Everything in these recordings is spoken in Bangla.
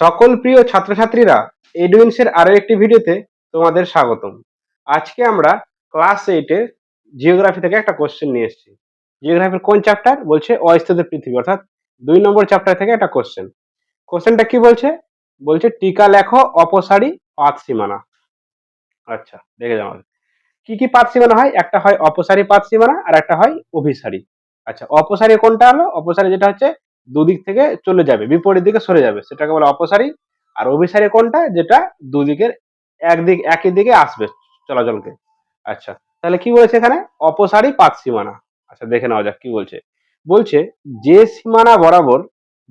সকল প্রিয় ছাত্রছাত্রীরা এডুইন্সের আরও একটি ভিডিওতে তোমাদের স্বাগতম। আজকে আমরা ক্লাস এইটের জিওগ্রাফি থেকে একটা কোশ্চেন নিয়ে এসেছি। জিওগ্রাফির কোন চ্যাপ্টার বলছে অস্থিত পৃথিবী, অর্থাৎ দুই নম্বর চ্যাপ্টার থেকে একটা কোশ্চেন কোশ্চেনটা কি বলছে? বলছে, টিকা লেখো অপসারী পাত সীমানা। আচ্ছা দেখে যাও কি কি পাত সীমানা হয়? একটা হয় অপসারী পাত সীমানা আর একটা হয় অভিসারী। আচ্ছা অপসারী কোনটা হলো? অপসারী যেটা হচ্ছে দুদিক থেকে চলে যাবে, বিপরীত দিকে সরে যাবে। সেটাকে বলে অপসারী। আর অভিসারী কোনটা? যেটা দুদিকের একদিক, একই দিকে আসবে চলাচলকে। আচ্ছা তাহলে কি বলেছে এখানে? অপসারী পাত সীমানা। আচ্ছা দেখে নেওয়া যাক কি বলছে। বলছে, যে সীমানা বরাবর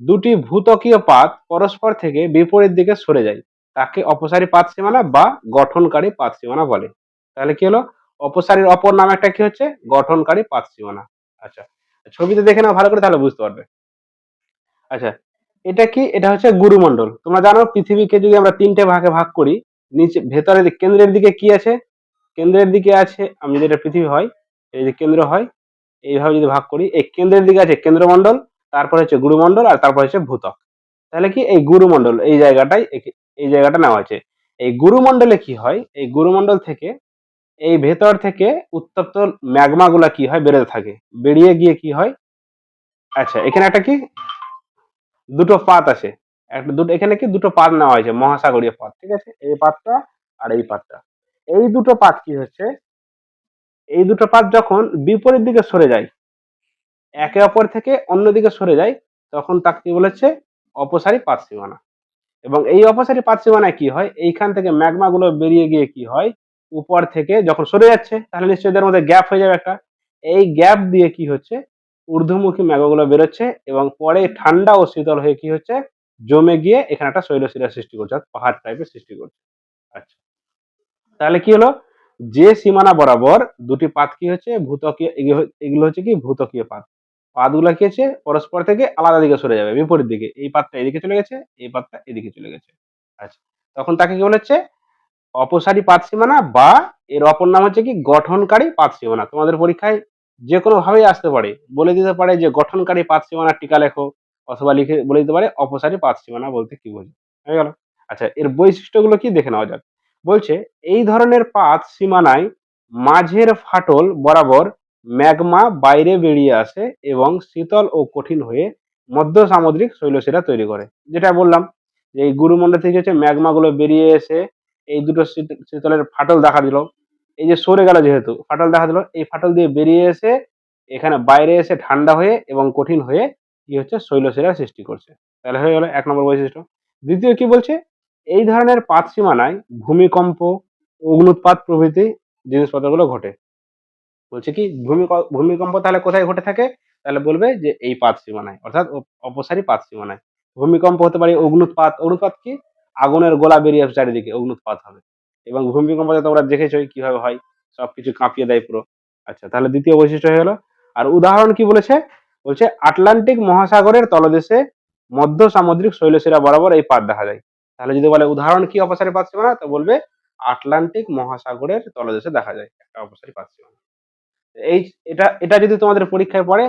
দুটি ভূতকীয় পাত পরস্পর থেকে বিপরীত দিকে সরে যায়, তাকে অপসারী পাত সীমানা বা গঠনকারী পাত সীমানা বলে। তাহলে কি হলো? অপসারীর অপর নাম একটা কি হচ্ছে? গঠনকারী পাত সীমানা। আচ্ছা ছবিতে দেখে নাও ভালো করে, তাহলে বুঝতে পারবে। আচ্ছা এটা কি? এটা হচ্ছে গুরুমণ্ডল। তোমরা জানো পৃথিবীকে যদি আমরা তিনটে ভাগে ভাগ করি, নিচে ভেতরে কেন্দ্রের দিকে কি আছে? কেন্দ্রের দিকে আছে, আমি যদি এটা পৃথিবী হয়, এই যে কেন্দ্র হয়, এইভাবে যদি ভাগ করি, এই কেন্দ্রের দিকে আছে কেন্দ্রমণ্ডল, তারপর হচ্ছে গুরুমণ্ডল, আর তারপর হচ্ছে ভূতক। তাহলে কি? এই গুরুমণ্ডল, এই জায়গাটাই এই জায়গাটা নেওয়া হয়েছে। এই গুরুমণ্ডলে কি হয়? এই গুরুমণ্ডল থেকে, এই ভেতর থেকে উত্তপ্ত ম্যাগমা গুলা কি হয়? বেরোতে থাকে। বেরিয়ে গিয়ে কি হয়? আচ্ছা এখানে একটা কি? দুটো পাত আছে একটা দুটো, এখানে কি দুটো পাত নেওয়া হয়েছে? মহাসাগরীয় পাত, ঠিক আছে? এই পাতটা আর এই পাতটা। এই দুটো পাত কি হচ্ছে? এই দুটো পাত যখন বিপরীত দিকে সরে যায়, একে অপর থেকে অন্য দিকে সরে যায়, তখন তাকে কি বলেছে? অপসারী পাত সীমানা। এবং এই অপসারী পাত সীমানায় কি হয়? এইখান থেকে ম্যাগমা গুলো বেরিয়ে গিয়ে কি হয়? উপর থেকে যখন সরে যাচ্ছে, তাহলে নিশ্চয়ই এদের মধ্যে গ্যাপ হয়ে যাবে একটা। এই গ্যাপ দিয়ে কি হচ্ছে? ঊর্ধ্বমুখী ম্যাগমাগুলো বেরোচ্ছে এবং পরে ঠান্ডা ও শীতল হয়ে কি হচ্ছে? জমে গিয়ে এখানে একটা শৈলশিরা সৃষ্টি করছে, অর্থাৎ পাহাড় টাইপের সৃষ্টি করছে। আচ্ছা। তাহলে কি হলো? যে সীমানা বরাবর দুটি পাত কি হচ্ছে? ভূতকীয় এগুলো হচ্ছে কি? ভূতকীয় পাত। পাতগুলো কি হচ্ছে? পরস্পর থেকে আলাদা দিকে সরে যাবে, বিপরীত দিকে। এই পাতটা এদিকে চলে গেছে, এই পাতটা এদিকে চলে গেছে। আচ্ছা। তখন তাকে কি বলেছে? অপসারী পাত সীমানা বা এর অপর নাম হচ্ছে কি? গঠনকারী পাত সীমানা। তোমাদের পরীক্ষায় যে কোনো ভাবেই আসতে পারে। বলে দিতে পারে যে, গঠনকারী পাত সীমানার টিকা লেখো অথবা লিখে, বলে দিতে পারে, অপসারী পাত সীমানা বলতে কি বোঝো? হয়ে গেল। আচ্ছা এর বৈশিষ্ট্যগুলো কি দেখে নেওয়া যাক? বলছে, এই ধরনের পাত সীমানায় মাঝের ফাটল বরাবর ম্যাগমা বাইরে বেরিয়ে আসে এবং শীতল ও কঠিন হয়ে মধ্য সামুদ্রিক শৈলশিরা তৈরি করে। যেটা বললাম, যে এই গুরুমণ্ডল থেকে হচ্ছে ম্যাগমাগুলো বেরিয়ে এসে এই দুটো শীত- শীতলের ফাটল দেখা দিল। এই যে সরে গেল যেহেতু, ফাটল দেখা দিল। এই ফাটল দিয়ে বেরিয়ে এসে এখানে বাইরে এসে ঠান্ডা হয়ে এবং কঠিন হয়ে কি হচ্ছে? শৈলশিরার সৃষ্টি করছে। তাহলে হয়ে গেল এক নম্বর বৈশিষ্ট্য। দ্বিতীয় কি বলছে? এই ধরনের পাত সীমানায় ভূমিকম্প, অগ্নুৎপাত প্রভৃতি জিনিসপত্রগুলো ঘটে। বলছে কি ভূমিক- ভূমিকম্প তাহলে কোথায় ঘটে থাকে? তাহলে বলবে যে এই পাত সীমানায়, অর্থাৎ অপ- অপসারী পাত সীমানায়। ভূমিকম্প হতে পারে অগ্নুৎপাত। অগ্নুৎপাত কি? আগুনের গোলা বেরিয়ে চারিদিকে, অগ্নুৎপাত হবে। এবং ভূমিকম্পতে তোমরা দেখেছোই কীভাবে হয়, সবকিছু কাঁপিয়ে দেয় পুরো। আচ্ছা তাহলে দ্বিতীয় বৈশিষ্ট্য হয়ে গেল আর উদাহরণ কি বলেছে? বলছে, আটলান্টিক মহাসাগরের তলদেশে মধ্য সামুদ্রিক শৈলশিরা বরাবর এই পাত দেখা যায়। তাহলে যদি বলে উদাহরণ কি অপসারী পাত সীমানা তো বলবে, আটলান্টিক মহাসাগরের তলদেশে দেখা যায়, একটা অপসারী পাত সীমানা এই, এটা এটা যদি তোমাদের পরীক্ষায় পড়ে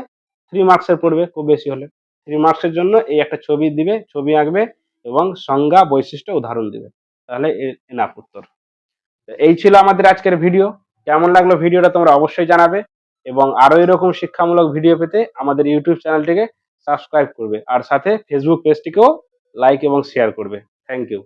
থ্রি মার্কসের পড়বে, খুব বেশি হলে। থ্রি মার্কসের জন্য এই একটা ছবি দিবে, ছবি আঁকবে এবং সংজ্ঞা বৈশিষ্ট্য উদাহরণ দিবে। তাহলে এনাফ উত্তর। এই ছিল আমাদের আজকের ভিডিও। কেমন লাগল ভিডিওটা তোমরা অবশ্যই জানাবে এবং আরও এরকম শিক্ষামূলক ভিডিও পেতে আমাদের ইউটিউব চ্যানেলটিকে সাবস্ক্রাইব করবে। আর সাথে ফেসবুক পেজটিকেও লাইক এবং শেয়ার করবে। Thank you